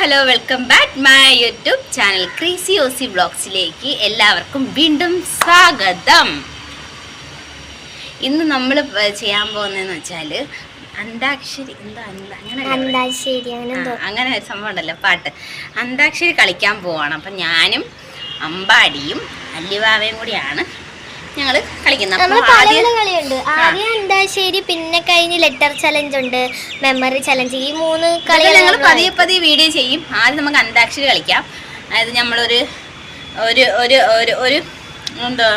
Hello welcome back my YouTube channel crazy Aussie ബ്ലോഗ്സിലേക്ക് എല്ലാവർക്കും വീണ്ടും സ്വാഗതം. ഇന്ന് നമ്മൾ ചെയ്യാൻ പോകുന്നതെന്ന് വെച്ചാൽ അന്താക്ഷരി എന്താ അങ്ങനെ ഒരു സംഭവം ഉണ്ടല്ലോ പാട്ട്. അന്താക്ഷരി കളിക്കാൻ പോവാണ്. അപ്പം ഞാനും അമ്പാടിയും അല്ലിവാവയും കൂടിയാണ് ഞങ്ങൾ കളിക്കുന്നത് നമ്മൾ പല കളിയുണ്ട്. ആദ്യം അന്താശ്ശേരി പിന്നെ കഴിഞ്ഞ് ലെറ്റർ ചലഞ്ച് ഉണ്ട്. മെമ്മറി ചലഞ്ച് ഈ മൂന്ന് കളികൾ ഞങ്ങൾ പതിയെ പതിയെ വീഡിയോ ചെയ്യും. ആദ്യം നമുക്ക് അന്താക്ഷരി കളിക്കാം. അതായത് നമ്മളൊരു ഒരു ഒരു ഒരു ഒരു എന്തോ?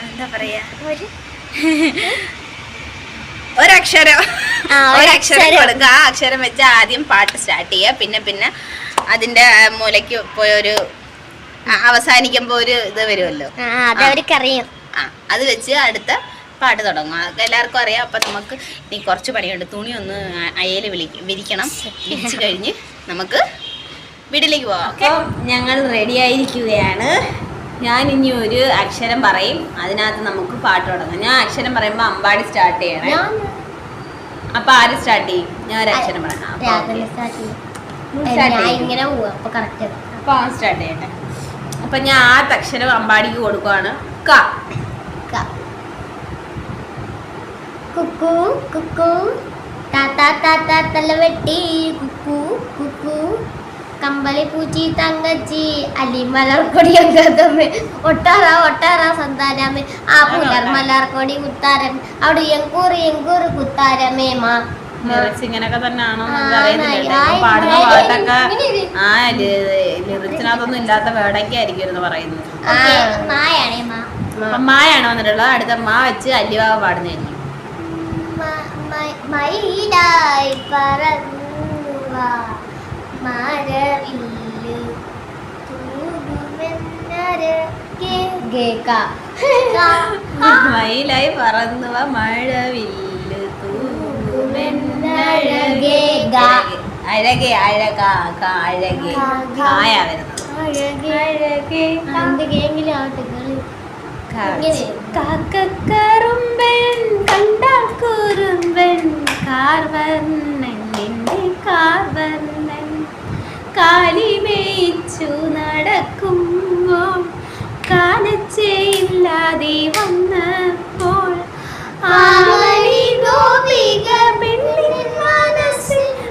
എന്താ പറയാ? ഒരു- ഒരക്ഷരം. കൊടുക്കുക. ആ അക്ഷരം വെച്ച് ആദ്യം പാട്ട് സ്റ്റാർട്ട് ചെയ്യുക. പിന്നെ പിന്നെ അതിന്റെ മൂലയ്ക്ക് പോയൊരു അവസാനിക്കുമ്പോ ഒരു ഇത് വരുമല്ലോ. ആ അത് അവർക്കറിയാം ആ അത് വെച്ച് അടുത്ത പാട്ട് തുടങ്ങും. എല്ലാവർക്കും അറിയാം. അപ്പം നമുക്ക് ഇനി കുറച്ച് പണിയുണ്ട്. തുണി ഒന്ന് അയയിൽ വിളി വിരിക്കണം. വിരിച്ച് കഴിഞ്ഞ് നമുക്ക് വീട്ടിലേക്ക് പോവാം. ഓക്കെ? ഞങ്ങൾ റെഡി ആയിരിക്കുകയാണ്. ഞാൻ ഇനി ഒരു അക്ഷരം പറയും. അതിനകത്ത് നമുക്ക് പാട്ട് തുടങ്ങാം. ഞാൻ അക്ഷരം പറയുമ്പോൾ അമ്പാടി സ്റ്റാർട്ട് ചെയ്യണേ. ഞാൻ? അപ്പൊ ആര് സ്റ്റാർട്ട് ചെയ്യും? ഞാൻ ഒരു അക്ഷരം പറയാം അപ്പൊ സ്റ്റാർട്ട് ചെയ്യട്ടെ. അപ്പൊ ഞാൻ ആ അക്ഷരം അമ്പാടിക്ക് കൊടുക്കുവാണ്. ക. കുക്കു കുക്കു. താത്ത താത്ത തലവെട്ടി കുക്കു കുക്കു. കമ്പളി പൂച്ചി തങ്കച്ചി. അലിമലർക്കൊടി അങ്കത്തമ്മ ഒട്ടാറ ഒട്ടാറ സന്താനമേ. ആ പുലർ മലർക്കൊടി കുത്താരം അവിടെ എങ്കൂറ് എങ്കൂറ് കുത്താരമേ മാ. ലിറിക്സ് ഇങ്ങനൊക്കെ തന്നെയാണോ? പാടുന്ന. പാട്ടൊക്കെ ആ ലിറിക്സിനകത്തൊന്നും ഇല്ലാത്ത വേടൊക്കെ ആയിരിക്കും പറയുന്നത് അപ്പൊ മായാണോ വന്നിട്ടുള്ളത്? അടുത്ത മാ വെച്ച് അല്ലിവാവ് പാടുന്നതായിരിക്കും. മയിലായി പറന്നു കേക്ക. മയിലായി പറന്നുവ മഴവില്ല് അഴകേ. അഴകെ അഴക. അഴകെ കായ വരുന്നത്. അഴകേ. എന്ത് കേങ്കിലും ആവട്ടെ. കാക്കക്കറുമ്പൻ കണ്ടാൽ കുറുമ്പൻ കാർവർണൻ നിന്റെ കാർവർണൻ കാലിമേച്ചു നടക്കുമ്പോൾ കാലച്ചയില്ലാതെ വന്നപ്പോൾ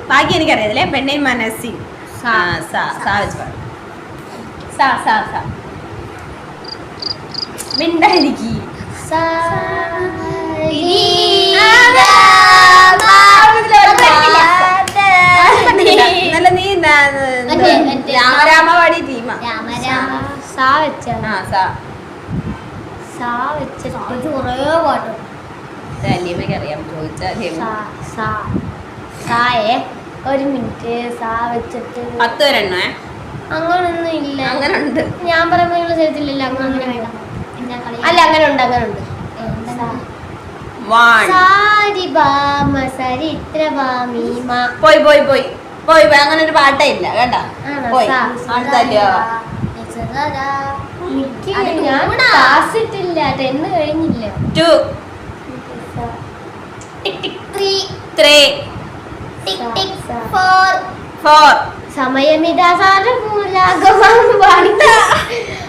ബാക്കി എനിക്കറിയാതില്ലേ പെണ്ണിൻ മനസ്സിൽ സാ സാ സാ. സാ സാ സാ. മിണ്ടായിരിക്കും രാമരാമവാടി സാ ആ സാ സാ ഒരു മിനിറ്റ് സാ വെച്ചിട്ട് അങ്ങനൊന്നും ഇല്ല അങ്ങനെ ഞാൻ പറയുന്നില്ല അങ്ങനെ അല്ല അങ്ങനെ ഉണ്ട് അങ്ങനെ ഉണ്ട് സാരി പോയി പോയി പോയി. പോയി പോയി. അങ്ങനെ ഒരു പാട്ടേ ഇല്ല കേട്ടാ പോയി അടുത്തല്ലോ സമയമിതാ സാരമൂലാഗമം പാടിക്ക. പറഞ്ഞ.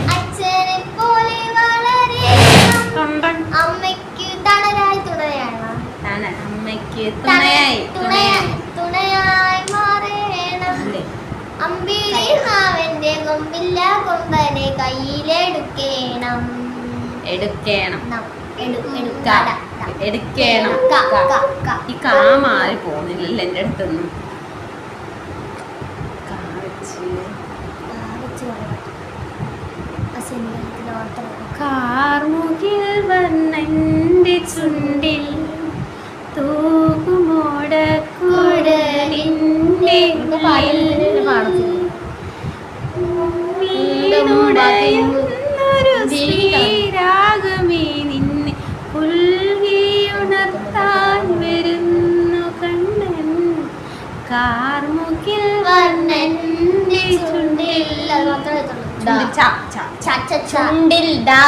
കയ്യിലെടുക്കേണം. എടുക്കണം. എടുക്കണം. ഈ കാ മാറി പോകുന്നില്ലല്ലോ എന്റെ അടുത്തൊന്നും. കാർമുകിൽ വന്നെന്റെ ചുണ്ടിൽ തൂകുമോട കുഴലിന്റെ കണ്ണുടയുന്നൊരു ശ്രീരാഗമേ നിന്നെ പുൽകിയുണർത്താൻ വരുന്നു കണ്ണൻ. കാർമുകിൽ വർണന്റെ ചുണ്ടിൽ ചുണ്ടിൽ ഡാ.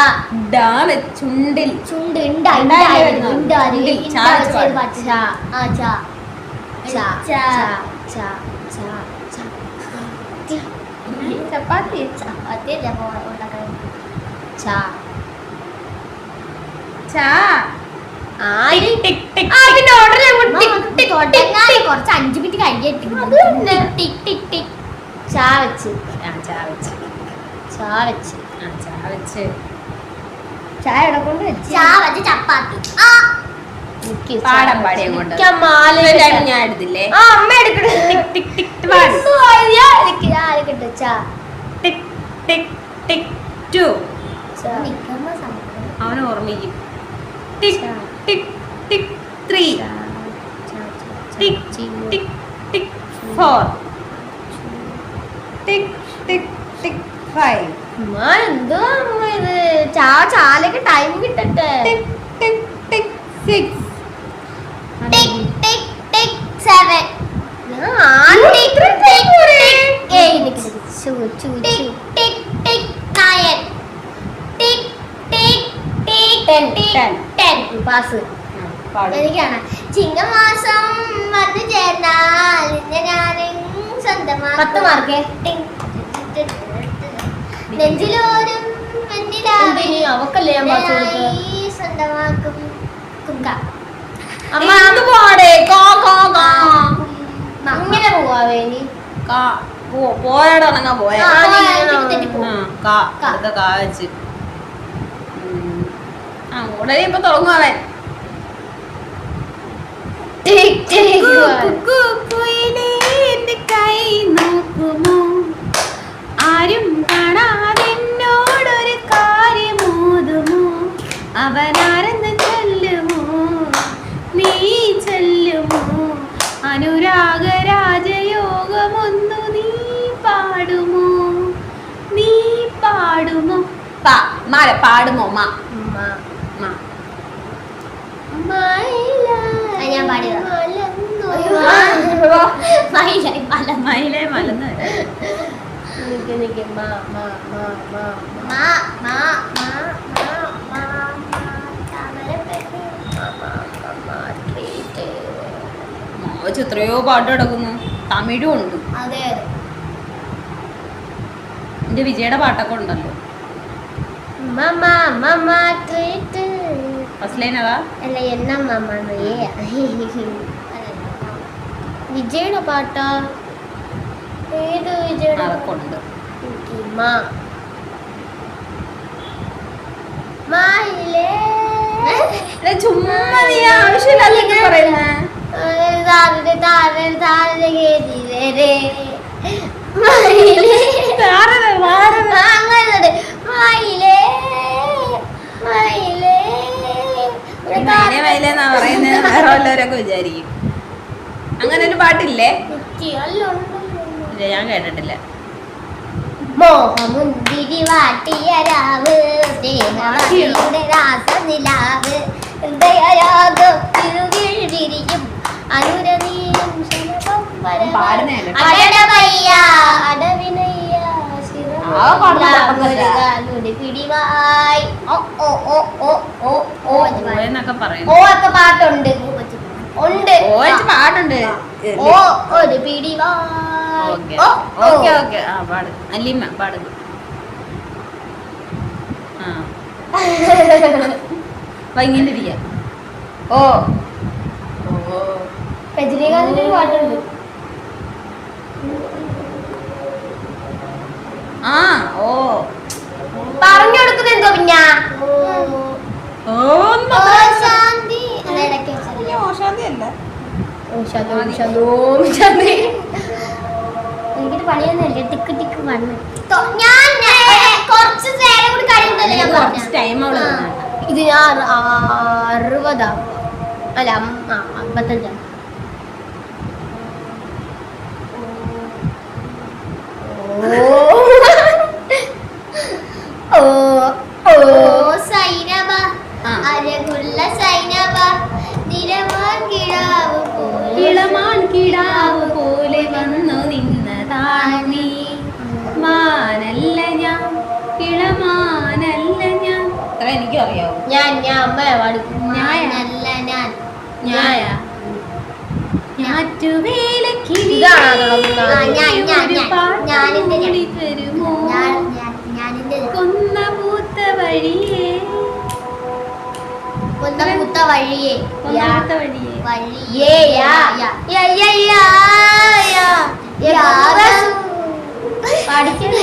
ഡാ ചുണ്ടിൽ. ചുണ്ട് ഉണ്ടായിരുന്നു. ചപ്പാത്തി ചപ്പാത്തിയല്ല ഉണ്ടാക്കാൻ ചാ. ചാ. കുറച്ച് അഞ്ചു മിനിറ്റ് കഴിഞ്ഞിട്ട് ചാ വെച്ച്. ചാ വെച്ച്. ചാ വെച്ച്. ചാ വെച്ച്. ചായ കൊണ്ട് ചാ വെച്ച് ചപ്പാത്തി. ആ പാടാൻ പാടിയ കൊണ്ട് ഞാൻ എടുത്തില്ലേ അമ്മ എടുക്കണു അവൻ ഓർമ്മിക്കും tick tick tick three tick tick tick four tick tick tick five എന്തോ ഇത് ചാ ചാലൊക്കെ ടൈം കിട്ടട്ടെ tick tick tick six tick tick tick seven എനിക്കാണ്. ചിങ്ങമാസം വന്നു ചേർന്നാൽ ഞാൻ സ്വന്തമാ പത്ത് മാർക്ക് നെഞ്ചിലോരും അവക്കല്ലേ സ്വന്തമാക്കും. കുങ്ക. അമ്മ അത് പോടെ കാ കാ കാ മ. ഇങ്ങനെ പോവാവേ ഇനി കാ പോ പോയാടെ ഇറങ്ങാൻ പോയാ ആ. കാ കാ. അടുത്ത കാ വെച്ച് ഉം. ആ ഉടനെ ഇപ്പൊ തുടങ്ങുവൻ ടിക് ടിക് കൈ നോക്കുമോ ആരും കാണാതെന്നോടൊരു കാര്യം കാര്യമോതുമോ അവനാരെന്ന് മാ പാടുമോ? മാ. എത്രയോ പാട്ട് കിടക്കുന്നു. തമിഴും ഉണ്ട്. എന്റെ വിജയുടെ പാട്ടൊക്കെ ഉണ്ടല്ലോ. மாமா மாமா ட்வீட் ஃபர்ஸ்ட் லைன் அதா இல்ல என்ன மாமானே വിജയുടെ പാട്ടാ? ഏത് വിജയുടെ കൊണ്ട് ചുമ്മാ നീ ആവശ്യമില്ലാതെ പറയുന്നേ? താരനെ താരനെ താരനെ കേട്ടില്ലേ മായിലേ. താരനെ മാറ മാങ്ങലുണ്ട് മായിലേ. മൈലെന്നാ പറയുന്നത് വേറെ വല്ലവരൊക്കെ വിചാരിക്കും അങ്ങനെ ഒരു പാട്ടില്ലേ ഇല്ല ഞാൻ കേട്ടിട്ടില്ല മോഹമുന്തിരി വാട്ടിയ രാവ് സ്നേഹയുടെ രാസനിലാവ് ഹൃദയരാഗം തിരുകിഴിരിക്കും അനുരനീയും ശലഭം വരവാൻ. പാടുന്നതല്ലേ? ഒക്കെ പാട്ടുണ്ട്. ഉണ്ട്. പാട്ടുണ്ട്. ഓ ഒരു പിടിവായ്. ഓക്കെ. ഓക്കെ ആ പാട്. അല്ലിമ്മ പാട്. അപ്പൊ ഇങ്ങനെ ഇരിക്കാം ഓ. രജനീകാന്തിന്റെ ഒരു പാട്ടുണ്ട്. ആ ഓ. പറഞ്ഞു കൊടുക്കുന്ന എന്തോ പിന്നെ എനിക്കൊരു പണിയൊന്നുമില്ല. ടിക്ക് ടിക്ക് വന്ന്. ഞാൻ കുറച്ച് നേരം കൂടി കഴിയുന്നല്ലേ ഞാൻ പറഞ്ഞു. ടൈം ഇത് ഞാൻ അറുപതാവും അല്ല അമ്പത്തഞ്ചാണ്. ഓ. അറിയാവൂ ഞാൻ ഞാൻ ഞായ. നല്ല ഞാൻ. ഞാൻ, കൊന്ന പൂത്ത വഴിയേ. കൊന്ന പൂത്ത വഴിയേ. വഴിയേ. ഏ യാ യാ. യാ യാ യാ യാ. പഠിക്കുന്നു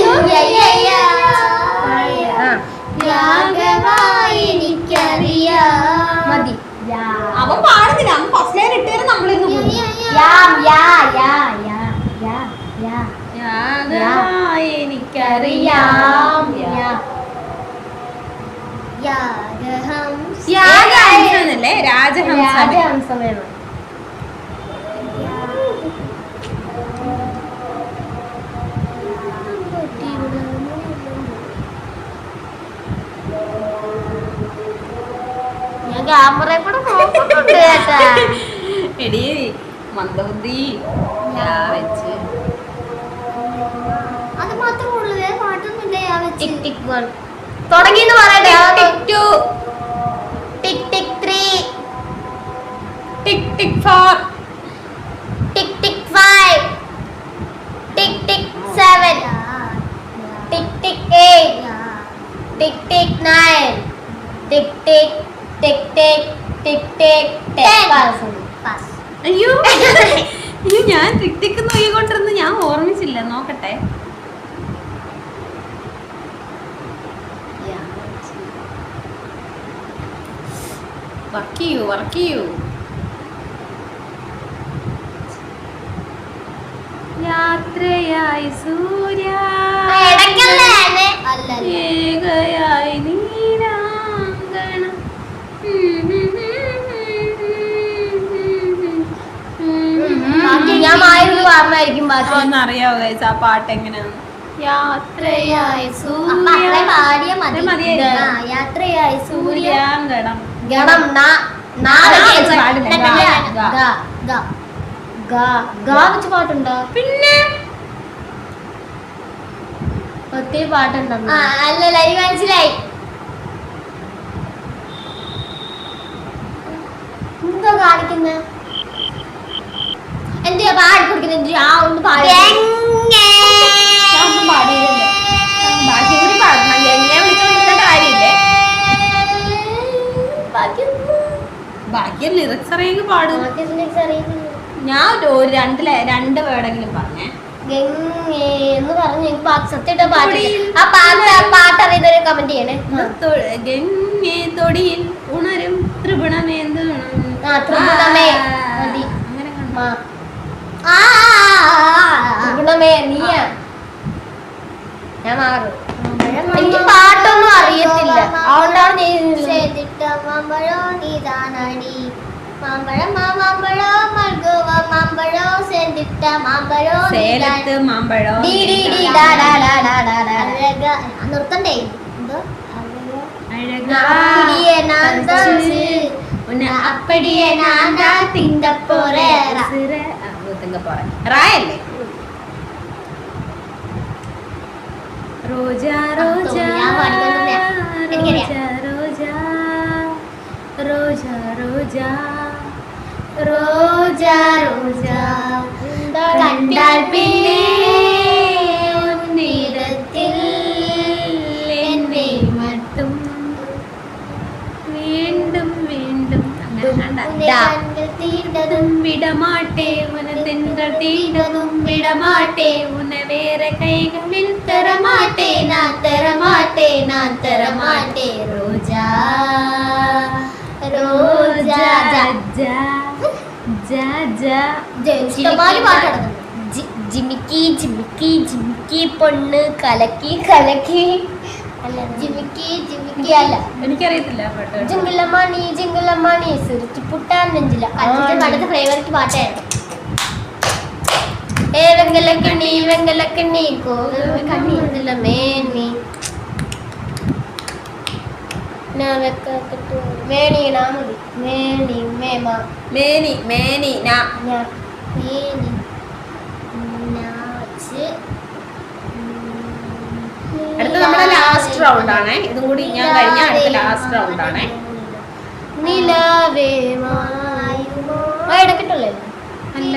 എനിക്കറിയാം. മതി. യാ. അവൻ പാടുന്നില്ല. അവൻ ഫസ്റ്റ് ലൈൻ ഇട്ടേരും നമ്മളിന്ന് യാ, യാ, യാ. യാ യാ യാ യാ യാ. യാഗമായി യാം. എനിക്കറിയാം യാഗഹംസ. രാജഹംസ രാജഹംസം. വേണം ഞാൻ ക്യാമറ കൂടെ നോക്കുന്നുണ്ട് കേട്ടാ എടി മന്ദബുദ്ധി വെച്ച്. അത് മാത്രമേ ഉള്ളൂ വേറെ പാട്ടൊന്നുമില്ല യാ വെച്ച്. ടിക് ടിക് വൺ. തുടങ്ങിന്ന് പറയട്ടെ tick two. Tick tick three. Tick tick four. Tick tick five. Tick tick seven. Tick tick eight. Tick tick nine. Tick tick tick tick tick tick pass അയ്യോ. അയ്യോ ഞാൻ ടിക് ടിക് നോക്കിക്കൊണ്ടിരുന്ന് ഞാൻ ഓർമ്മിച്ചില്ല. നോക്കട്ടെ. വർക്ക് ചെയ്യൂ വർക്ക് ചെയ്യൂ. യാത്രയായി സൂര്യ. ഇടയ്ക്കല്ലേ? ഞാൻ ബാക്കി. ഗൈസ് ആ പാട്ട് എങ്ങനെയാണ് യാത്രയായി അപ്പൊ അത്രയും പാടിയ മതി. ആ, യാത്രയായി സൂര്യ. ഗണം. ഗണം വെച്ച് പാട്ടുണ്ടോ? പിന്നെ? ഒത്തിരി പാട്ടുണ്ടോ അല്ലല്ല എനിക്ക് മനസ്സിലായി. എന്തോ കാണിക്കുന്ന? പാടി കൊടുക്കുന്നത് എന്തിനാ ആ ഒന്ന് പാടി. ഒന്നും പാടിയില്ലല്ലോ ബാക്കി കൂടി പാടണം എന്നെ വിളിച്ചോണ്ടിരുന്ന കാര്യമില്ലേ ബാക്കി ലിറിക്സ് അറിയെങ്കിൽ പാടും ഞാൻ ഒരു- രണ്ട് രണ്ട് വേർഡെങ്കിലും പറഞ്ഞേ. എന്ന് പറഞ്ഞു എനിക്ക് പാട്ട് സത്യമായിട്ട് പാട്ട് ആ പാട്ട് ആ പാട്ട് അറിയുന്നവര് കമന്റ് ചെയ്യണേ. തൊടിയിൽ ഉണരും ത്രിപുണമേന്തു ആ, ത്രിപുണമേ. മതി. ഗുണമേ നീയാ. ഞാൻ മാറും. എനിക്ക് പാട്ടൊന്നും അറിയത്തില്ല. അതുകൊണ്ടാണ് നിർത്തണ്ടേ? എന്തോ? അപ്പടിയെ നാന്താ തിന്തപ്പോറേ സിംഗപ്പൂർ റായല്ലേ? റോജ റോജ റോജ റോജ റോജ കണ്ടാൽ പിന്നെ വീണ്ടും വീണ്ടും. വിടമാട്ടേ ഉന തെങ്കൾ തീണ്ടതും വിടമാട്ടെ ഉന വേറെ കൈകളിൽ തരമാട്ടെ நான் தரமாட்டே நான் தரமாட்டே ரோஜா ரோஜா ജാ ജാ ജാ ഇഷ്ടമാതിരി പാട്ട് കിടക്കുന്നു ജി- ജിമിക്കി ജിമിക്കി ജിമിക്കി പൊണ്ണ് കലക്കി കലക്കി അല്ല ജിമിക്കി ജിമിക്കി അല്ല എനിക്കറിയത്തില്ല ആ പാട്ട് കേട്ടോ. ജിങ്കിളമണി ജിങ്കിളമണി സിറിച്ചു പുട്ടാൻ നെഞ്ചില അതിന്റെ പണ്ടത്തെ ഫേവറേറ്റ് പാട്ടായിരുന്നു ഏ വെങ്കലക്കണ്ണി വെങ്കലക്കണ്ണി കണ്ണി എന്തില്ല മേനി വെക്കപ്പെട്ടു മേണി നാമതി മേണി മേമ മേനി മേനി നാ. മേനി. അടുത്ത നമ്മുടെ ലാസ്റ്റ് റൗണ്ട് ആണ്. ഇതും കൂടി ഞാൻ കഴിഞ്ഞ അടുത്ത ലാസ്റ്റ് റൗണ്ട് ആണ്. നിലാവേ മായുമോ ഇടക്കിട്ടല്ലേ അല്ല.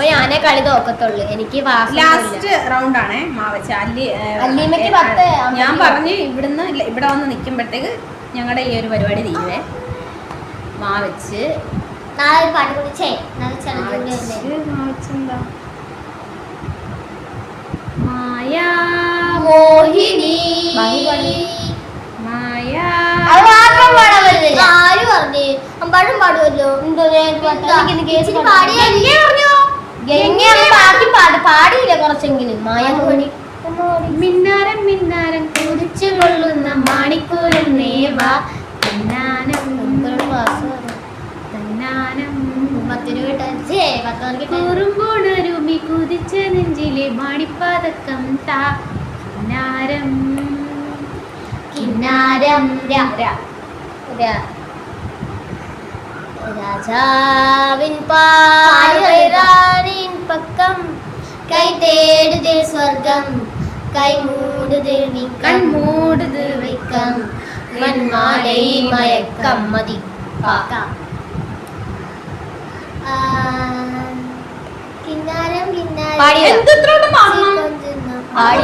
മാ. ഇപ്പൊ ഞാനേ കളി നോക്കത്തുള്ളൂ. എനിക്ക് ലാസ്റ്റ് റൗണ്ട് ആണേ മാവച്ച. അല്ലി അല്ലിമയ്ക്ക് പത്ത്, ഞാൻ. പറഞ്ഞു ഇവിടുന്ന് ഇവിടെ വന്ന് നിൽക്കുമ്പോഴത്തേക്ക് ഞങ്ങളുടെ ഈ ഒരു പരിപാടി തീരുവേ. മാവച്ച്. നാളെ ഒരു പാട്ട് കൂടി ചേ നാളെ ചലഞ്ച് കൂടി മാവച്ച് വന്നേ മാവച്ചെന്താ? മായാ മോഹിനി. മായാ. ആര് പറഞ്ഞേ? അമ്പാടും പാടുമല്ലോ എന്തോ പറഞ്ഞോ? അങ്ങ് ബാക്കി പാട് പാടിയില്ല കുറച്ചെങ്കിലും. മായ മോഹിനി മിന്നാരം മിന്നാരം കുതിച്ചു കൊള്ളുന്ന മാണിക്കൂരൻ നേവ തന്നാനം തന്നാനം. കുറുമ്പോണരുമി കുതിച്ച നെഞ്ചിലെ മാണിപ്പാതക്കം താ. കിന്നാരം. കിന്നാരം. രാജാവിൻ പാടിൻ പക്കം. കൈ തേടുതിൽ സ്വർഗം. കൈ മൂടുതിൽ നീക്കം. മൂടുതിൽ വെക്കം മന്മാലൈ മയക്കം മതി കിന്നാരം കിന്നാരം. പാടി.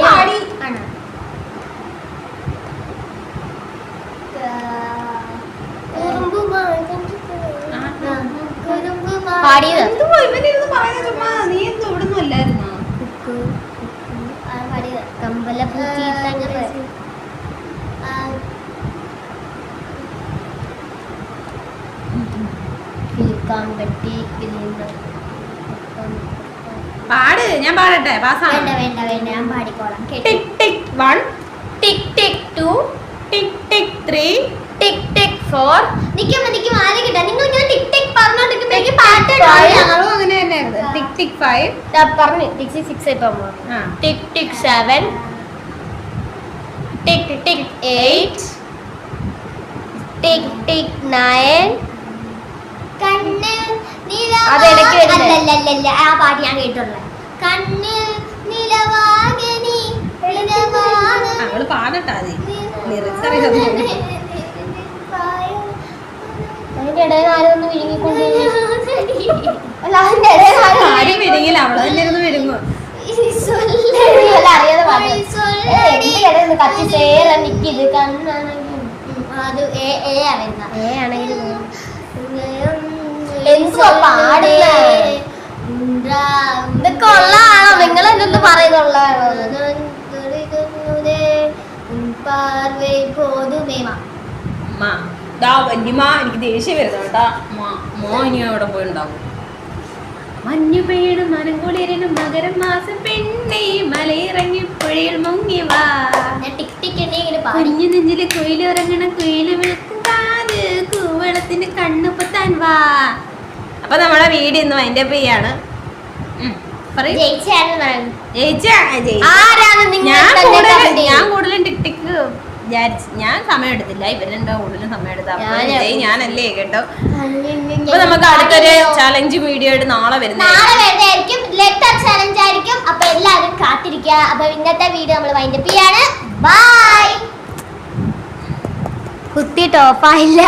പാടി. ആണോ? കുറുമ്പുമായി കൊഞ്ചുന്ന- ആ, ആ, കുറുമ്പുമായി പാടിയത്. എന്തുവാ ഇവനിരുന്ന് പറയുന്നത് ചുമ്മാ നീ എന്തോ ഇവിടുന്ന് അല്ലായിരുന്നോ കുക്കു, കുക്കു. ആ, പാടിയത്. കമ്പലപ്പൂച്ചി തങ്ങറ്. ആ, കിൽക്കാൻ പറ്റി കിളിയുണ്ട്. പാട് ഞാൻ പാടട്ടെ വേണ്ട പാസ്സാണ് വേണ്ട വേണ്ട ഞാൻ പാടിക്കോളാം tick tick one tick tick two tick tick three tick tick four ആരെ കിട്ടാ നിങ്ങൾ ഇങ്ങനെ ടിക് ടിക് പാട്ട് ഞങ്ങളും അങ്ങനെ തന്നെയായിരുന്നു ടിക് ടിക് ഫൈവ് പറഞ്ഞു ടിക് സിക്സ് ഇപ്പൊ ആ tick tick seven tick tick eight tick tick nine ആ പാട്ട് ഞാൻ കേട്ടുള്ള കണ്ണിൽ നിലവാകെ നീ നിലവാണ് അവൾ പാടട്ടാ അതി. ലിറിക്സ് അറിയാം അതിന്റെ ഇടയിൽ ആരും ഒന്ന് വിഴുങ്ങിക്കൊണ്ട് അല്ല അതിന്റെ ഇടയിൽ ആരും വരികില്ല അവൾ തന്നെ ഇരുന്ന് അല്ല, അറിയാതെ കത്തി ചേര ഇതൊക്കെ ഉള്ളതാണോ? നിങ്ങൾ എന്തെന്ന് പറയുന്നുള്ളതാണോ ദാ വല്യമ്മ എനിക്ക് ദേഷ്യം വരുന്നു കേട്ടാ. മോ ഇനി അവിടെ പോയിണ്ടാവും. മഞ്ഞു പെയ്യണം മനംകുളിരനും മകരം മാസം പെണ്ണേ മലയിറങ്ങി പുഴയിൽ മുങ്ങി വാ. കുഞ്ഞു നെഞ്ചിൽ കുയിലിറങ്ങണം കുയിൽ വിളക്കും കാത് കൂവളത്തിന് വാ. അപ്പൊ നമ്മുടെ വീട് ഇന്ന് അതിന്റെ ചെയ്യാണ് ഞാൻ തന്നെ കൂടുതലും ടിക്ടിക്ക് ഞാൻ ചെയ്തത്? ടിക് ടിക് ഞാൻ സമയം എടുത്തില്ല. ഇവരെന്താ കൂടുതലും സമയം എടുത്ത? ഞാൻ ഞാനല്ലേ കേട്ടോ? അപ്പൊ നമുക്ക് അടുത്തൊരു ചലഞ്ച് വീഡിയോ ആയിട്ട് നാളെ വരുന്നതായിരിക്കും. ആയിരിക്കും. അപ്പൊ എല്ലാവരും കാത്തിരിക്കുക. അപ്പൊ ഇന്നത്തെ വീഡിയോ നമ്മൾ വൈൻഡപ്പ് ചെയ്യാണ്. ബൈ കുത്തി ടോപ്പായില്ല